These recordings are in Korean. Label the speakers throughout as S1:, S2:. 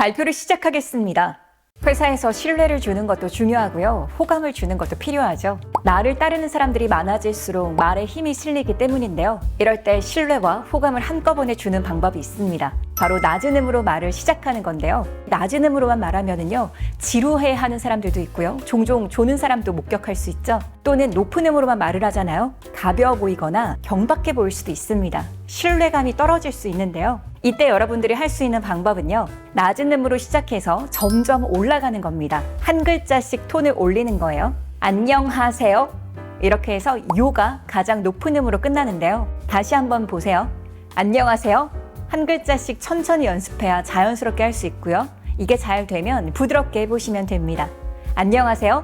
S1: 발표를 시작하겠습니다. 회사에서 신뢰를 주는 것도 중요하고요. 호감을 주는 것도 필요하죠. 나를 따르는 사람들이 많아질수록 말에 힘이 실리기 때문인데요. 이럴 때 신뢰와 호감을 한꺼번에 주는 방법이 있습니다. 바로 낮은 음으로 말을 시작하는 건데요. 낮은 음으로만 말하면은요, 지루해 하는 사람들도 있고요. 종종 조는 사람도 목격할 수 있죠. 또는 높은 음으로만 말을 하잖아요. 가벼워 보이거나 경박해 보일 수도 있습니다. 신뢰감이 떨어질 수 있는데요. 이때 여러분들이 할 수 있는 방법은요. 낮은 음으로 시작해서 점점 올라가는 겁니다. 한 글자씩 톤을 올리는 거예요. 안녕하세요. 이렇게 해서 요가 가장 높은 음으로 끝나는데요. 다시 한번 보세요. 안녕하세요. 한 글자씩 천천히 연습해야 자연스럽게 할 수 있고요. 이게 잘 되면 부드럽게 해보시면 됩니다. 안녕하세요.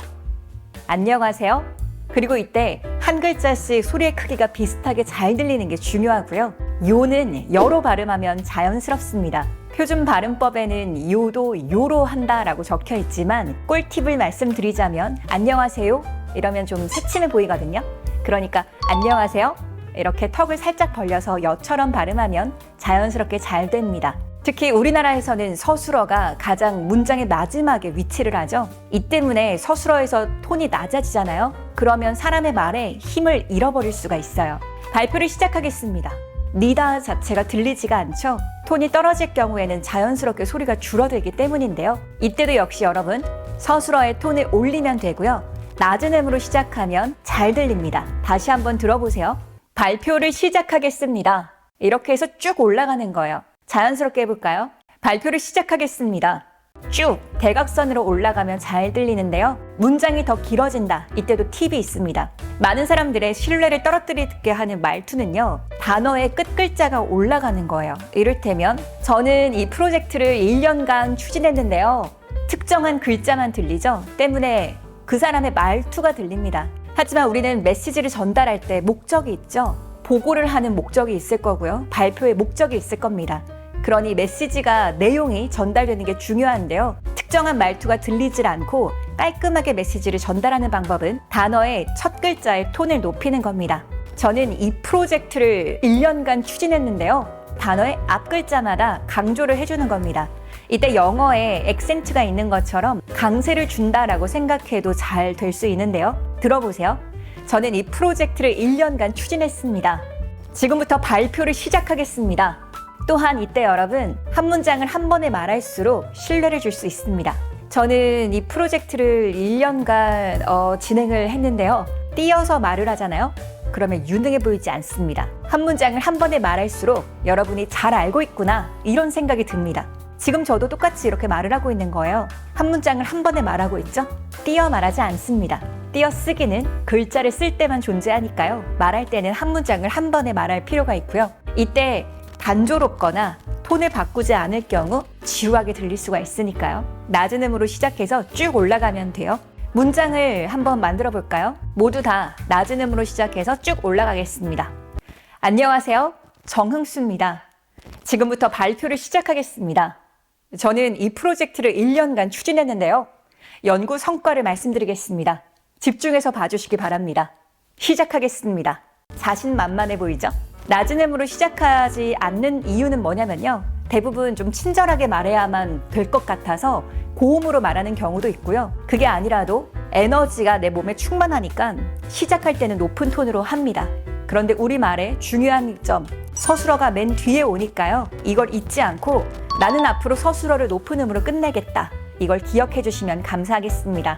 S1: 안녕하세요. 그리고 이때 한 글자씩 소리의 크기가 비슷하게 잘 들리는 게 중요하고요. 요는 여로 발음하면 자연스럽습니다. 표준 발음법에는 요도 요로 한다라고 적혀 있지만 꿀팁을 말씀드리자면 안녕하세요 이러면 좀 새침해 보이거든요. 그러니까 안녕하세요 이렇게 턱을 살짝 벌려서 여처럼 발음하면 자연스럽게 잘 됩니다. 특히 우리나라에서는 서술어가 가장 문장의 마지막에 위치를 하죠. 이 때문에 서술어에서 톤이 낮아지잖아요. 그러면 사람의 말에 힘을 잃어버릴 수가 있어요. 발표를 시작하겠습니다. 니다 자체가 들리지가 않죠. 톤이 떨어질 경우에는 자연스럽게 소리가 줄어들기 때문인데요. 이때도 역시 여러분 서술어의 톤을 올리면 되고요. 낮은 음으로 시작하면 잘 들립니다. 다시 한번 들어보세요. 발표를 시작하겠습니다. 이렇게 해서 쭉 올라가는 거예요. 자연스럽게 해볼까요? 발표를 시작하겠습니다. 쭉 대각선으로 올라가면 잘 들리는데요. 문장이 더 길어진다. 이때도 팁이 있습니다. 많은 사람들의 신뢰를 떨어뜨리게 하는 말투는요. 단어의 끝 글자가 올라가는 거예요. 이를테면 저는 이 프로젝트를 1년간 추진했는데요. 특정한 글자만 들리죠. 때문에 그 사람의 말투가 들립니다. 하지만 우리는 메시지를 전달할 때 목적이 있죠. 보고를 하는 목적이 있을 거고요. 발표의 목적이 있을 겁니다. 그러니 메시지가 내용이 전달되는 게 중요한데요. 특정한 말투가 들리질 않고 깔끔하게 메시지를 전달하는 방법은 단어의 첫 글자의 톤을 높이는 겁니다. 저는 이 프로젝트를 1년간 추진했는데요. 단어의 앞 글자마다 강조를 해주는 겁니다. 이때 영어에 액센트가 있는 것처럼 강세를 준다라고 생각해도 잘 될 수 있는데요. 들어보세요. 저는 이 프로젝트를 1년간 추진했습니다. 지금부터 발표를 시작하겠습니다. 또한 이때 여러분 한 문장을 한 번에 말할수록 신뢰를 줄 수 있습니다. 저는 이 프로젝트를 1년간 어, 진행을 했는데요. 띄어서 말을 하잖아요. 그러면 유능해 보이지 않습니다. 한 문장을 한 번에 말할수록 여러분이 잘 알고 있구나 이런 생각이 듭니다. 지금 저도 똑같이 이렇게 말을 하고 있는 거예요. 한 문장을 한 번에 말하고 있죠? 띄어 말하지 않습니다. 띄어 쓰기는 글자를 쓸 때만 존재하니까요. 말할 때는 한 문장을 한 번에 말할 필요가 있고요. 이때 단조롭거나 톤을 바꾸지 않을 경우 지루하게 들릴 수가 있으니까요. 낮은 음으로 시작해서 쭉 올라가면 돼요. 문장을 한번 만들어 볼까요? 모두 다 낮은 음으로 시작해서 쭉 올라가겠습니다. 안녕하세요. 정흥수입니다. 지금부터 발표를 시작하겠습니다. 저는 이 프로젝트를 1년간 추진했는데요. 연구 성과를 말씀드리겠습니다. 집중해서 봐주시기 바랍니다. 시작하겠습니다. 자신만만해 보이죠? 낮은 음으로 시작하지 않는 이유는 뭐냐면요. 대부분 좀 친절하게 말해야만 될 것 같아서 고음으로 말하는 경우도 있고요. 그게 아니라도 에너지가 내 몸에 충만하니까 시작할 때는 높은 톤으로 합니다. 그런데 우리말의 중요한 점, 서술어가 맨 뒤에 오니까요. 이걸 잊지 않고 나는 앞으로 서술어를 높은 음으로 끝내겠다. 이걸 기억해 주시면 감사하겠습니다.